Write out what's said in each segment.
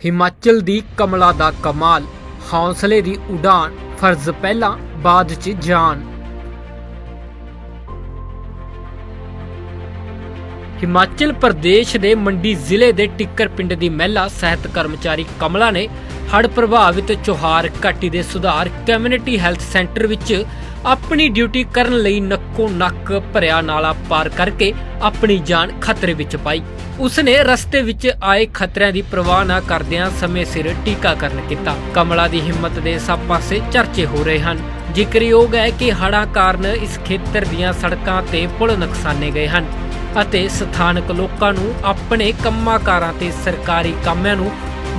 ਹਿਮਾਚਲ ਦੀ ਕਮਲਾ ਦਾ ਕਮਾਲ, ਹੌਸਲੇ ਦੀ ਉਡਾਨ, ਫਰਜ਼ ਪਹਿਲਾਂ, ਬਾਅਦ ਚ ਜਾਨ। ਹਿਮਾਚਲ ਪ੍ਰਦੇਸ਼ ਦੇ ਮੰਡੀ ਜ਼ਿਲ੍ਹੇ ਦੇ ਟਿੱਕਰ ਪਿੰਡ ਦੀ ਮਹਿਲਾ ਸਿਹਤ ਕਰਮਚਾਰੀ ਕਮਲਾ ਨੇ ਹੜ੍ਹ ਪ੍ਰਭਾਵਿਤ ਚੋਹਾਰ ਘਾਟੀ ਦੇ ਸੁਧਾਰ ਕਮਿਊਨਿਟੀ ਹੈਲਥ ਸੈਂਟਰ ਵਿੱਚ ਆਪਣੀ ਡਿਊਟੀ ਕਰਨ ਲਈ ਨੱਕੋ ਨੱਕ ਭਰਿਆ ਨਾਲਾ ਪਾਰ ਕਰਕੇ ਆਪਣੀ ਜਾਨ ਖਤਰੇ ਵਿੱਚ ਪਾਈ। ਉਸਨੇ ਰਸਤੇ ਵਿੱਚ ਆਏ ਖਤਰਿਆਂ ਦੀ ਪਰਵਾਹ ਨਾ ਕਰਦਿਆਂ ਸਮੇਂ ਸਿਰ ਟੀਕਾਕਰਨ ਕੀਤਾ। ਕਮਲਾ ਦੀ ਹਿੰਮਤ ਦੇ ਸਭ ਪਾਸੇ ਚਰਚੇ ਹੋ ਰਹੇ ਹਨ। ਜ਼ਿਕਰਯੋਗ ਹੈ ਕਿ ਹੜ੍ਹਾਂ ਕਾਰਨ ਇਸ ਖੇਤਰ ਦੀਆਂ ਸੜਕਾਂ ਤੇ ਪੁਲ ਨੁਕਸਾਨੇ ਗਏ ਹਨ ਅਤੇ ਸਥਾਨਕ ਲੋਕਾਂ ਨੂੰ ਆਪਣੇ ਕੰਮਾਂ-ਕਾਰਾਂ ਤੇ ਸਰਕਾਰੀ ਕੰਮਾਂ ਨੂੰ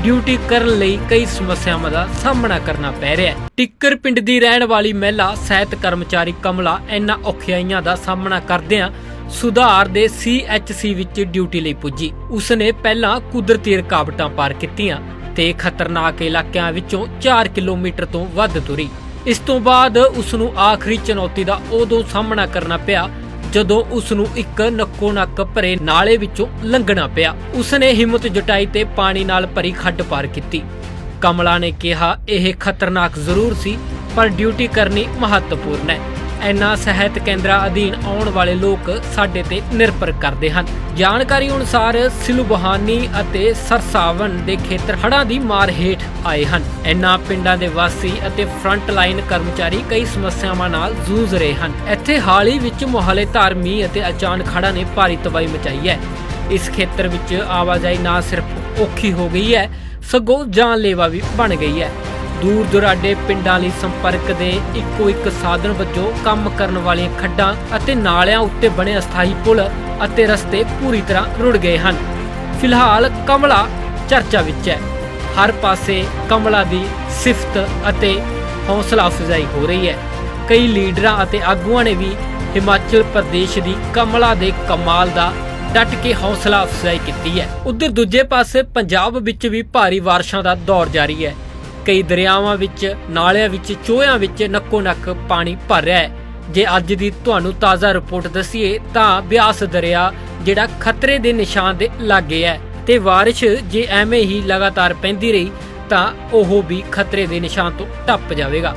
ਡਿਊਟੀ ਕਰਨ ਲਈ ਕਈ ਸਮੱਸਿਆਵਾਂ ਦਾ ਸਾਹਮਣਾ ਕਰਨਾ ਪੈ ਰਿਹਾ ਹੈ। ਟਿੱਕਰ ਪਿੰਡ ਦੀ ਰਹਿਣ ਵਾਲੀ ਮਹਿਲਾ, ਸਿਹਤ ਕਰਮਚਾਰੀ ਕਮਲਾ, ਇਹਨਾਂ ਔਖਿਆਈਆਂ ਦਾ ਸਾਹਮਣਾ ਕਰਦਿਆਂ ਸੁਧਾਰ ਦੇ ਸੀਐਚਸੀ ਵਿੱਚ ਡਿਊਟੀ ਲਈ ਪੁੱਜੀ। ਉਸਨੇ ਪਹਿਲਾਂ ਕੁਦਰਤੀ ਰੁਕਾਵਟਾਂ ਪਾਰ ਕੀਤੀਆਂ ਤੇ ਖਤਰਨਾਕ ਇਲਾਕਿਆਂ ਵਿੱਚੋਂ 4 ਕਿਲੋਮੀਟਰ ਤੋਂ ਵੱਧ ਤੁਰੀ ਇਸ ਤੋਂ ਬਾਅਦ ਉਸ ਨੂੰ ਆਖਰੀ ਚੁਣੌਤੀ ਦਾ ਉਦੋਂ ਸਾਹਮਣਾ ਕਰਨਾ ਪਿਆ ਜਦੋਂ ਉਸ ਨੂੰ ਇੱਕ ਨੱਕੋ ਨੱਕ ਭਰੇ ਨਾਲੇ ਵਿੱਚੋਂ ਲੰਘਣਾ ਪਿਆ ਉਸ ਨੇ ਹਿੰਮਤ ਜੁਟਾਈ ਤੇ ਪਾਣੀ ਨਾਲ ਭਰੀ ਖੱਡ ਪਾਰ ਕੀਤੀ। ਕਮਲਾ ਨੇ ਕਿਹਾ, ਇਹ ਖਤਰਨਾਕ ਜ਼ਰੂਰ ਸੀ, ਪਰ ਡਿਊਟੀ ਕਰਨੀ ਮਹੱਤਵਪੂਰਨ ਹੈ। ਇਹਨਾਂ ਸਿਹਤ ਕੇਂਦਰਾਂ ਅਧੀਨ ਆਉਣ ਵਾਲੇ ਲੋਕ ਸਾਡੇ ਤੇ ਨਿਰਭਰ ਕਰਦੇ ਹਨ। ਜਾਣਕਾਰੀ ਅਨੁਸਾਰ ਸਿਲੂਬਹਾਨੀ ਅਤੇ ਸਰਸਾਵਨ ਦੇ ਖੇਤਰ ਹੜ੍ਹਾਂ ਦੀ ਮਾਰ ਹੇਠ ਆਏ ਹਨ। ਇਨ੍ਹਾਂ ਪਿੰਡਾਂ ਦੇ ਵਾਸੀ ਅਤੇ ਫਰੰਟ ਲਾਈਨ ਕਰਮਚਾਰੀ ਕਈ ਸਮੱਸਿਆਵਾਂ ਨਾਲ ਜੂਝ ਰਹੇ ਹਨ। ਇੱਥੇ ਹਾਲ ਹੀ ਵਿੱਚ ਮੁਹੱਲੇ ਧਾਰਮੀ ਅਤੇ ਅਚਾਨਕ ਹੜਾਂ ਨੇ ਭਾਰੀ ਤਬਾਹੀ ਮਚਾਈ ਹੈ। ਇਸ ਖੇਤਰ ਵਿੱਚ ਆਵਾਜਾਈ ਨਾ ਸਿਰਫ ਔਖੀ ਹੋ ਗਈ ਹੈ, ਸਗੋਂ ਜਾਨਲੇਵਾ ਵੀ ਬਣ ਗਈ ਹੈ। ਦੂਰ ਦੁਰਾਡੇ ਪਿੰਡਾਂ ਲਈ ਸੰਪਰਕ ਦੇ ਇੱਕੋ ਇੱਕ ਸਾਧਨ ਵਜੋਂ ਕੰਮ ਕਰਨ ਵਾਲੀਆਂ ਖੱਡਾਂ ਅਤੇ ਨਾਲਿਆਂ ਉੱਤੇ ਬਣੇ ਅਸਥਾਈ ਪੁਲ ਅਤੇ ਰਸਤੇ ਪੂਰੀ ਤਰ੍ਹਾਂ ਰੁੜ ਗਏ ਹਨ। ਫਿਲਹਾਲ ਕਮਲਾ ਚਰਚਾ ਵਿੱਚ ਹੈ। ਹਰ ਪਾਸੇ ਕਮਲਾ ਦੀ ਸਿਫਤ ਅਤੇ ਹੌਸਲਾ ਅਫਜ਼ਾਈ ਹੋ ਰਹੀ ਹੈ। ਕਈ ਲੀਡਰਾਂ ਅਤੇ ਆਗੂਆਂ ਨੇ ਵੀ ਹਿਮਾਚਲ ਪ੍ਰਦੇਸ਼ ਦੀ ਕਮਲਾ ਦੇ ਕਮਾਲ ਦਾ ਡਟ ਕੇ ਹੌਸਲਾ ਅਫਜ਼ਾਈ ਕੀਤੀ ਹੈ। ਉਧਰ ਦੂਜੇ ਪਾਸੇ ਪੰਜਾਬ ਵਿੱਚ ਵੀ ਭਾਰੀ ਬਾਰਿਸ਼ਾਂ ਦਾ ਦੌਰ ਜਾਰੀ ਹੈ। ਕਈ ਦਰਿਆਵਾਂ ਵਿੱਚ, ਨਾਲਿਆਂ ਵਿੱਚ, ਚੋਹਿਆਂ ਵਿੱਚ ਨੱਕੋ ਨੱਕ ਪਾਣੀ ਭਰ ਰਿਹਾ ਹੈ। ਜੇ ਅੱਜ ਦੀ ਤੁਹਾਨੂੰ ਤਾਜ਼ਾ ਰਿਪੋਰਟ ਦਸੀਏ, ਤਾਂ ਬਿਆਸ ਦਰਿਆ ਜਿਹੜਾ ਖਤਰੇ ਦੇ ਨਿਸ਼ਾਨ ਦੇ ਲਾਗੇ ਹੈ ਤੇ ਬਾਰਿਸ਼ ਜੇ ਐਵੇਂ ਹੀ ਲਗਾਤਾਰ ਪੈਂਦੀ ਰਹੀ, ਤਾਂ ਉਹ ਵੀ ਖਤਰੇ ਦੇ ਨਿਸ਼ਾਨ ਤੋਂ ਟੱਪ ਜਾਵੇਗਾ।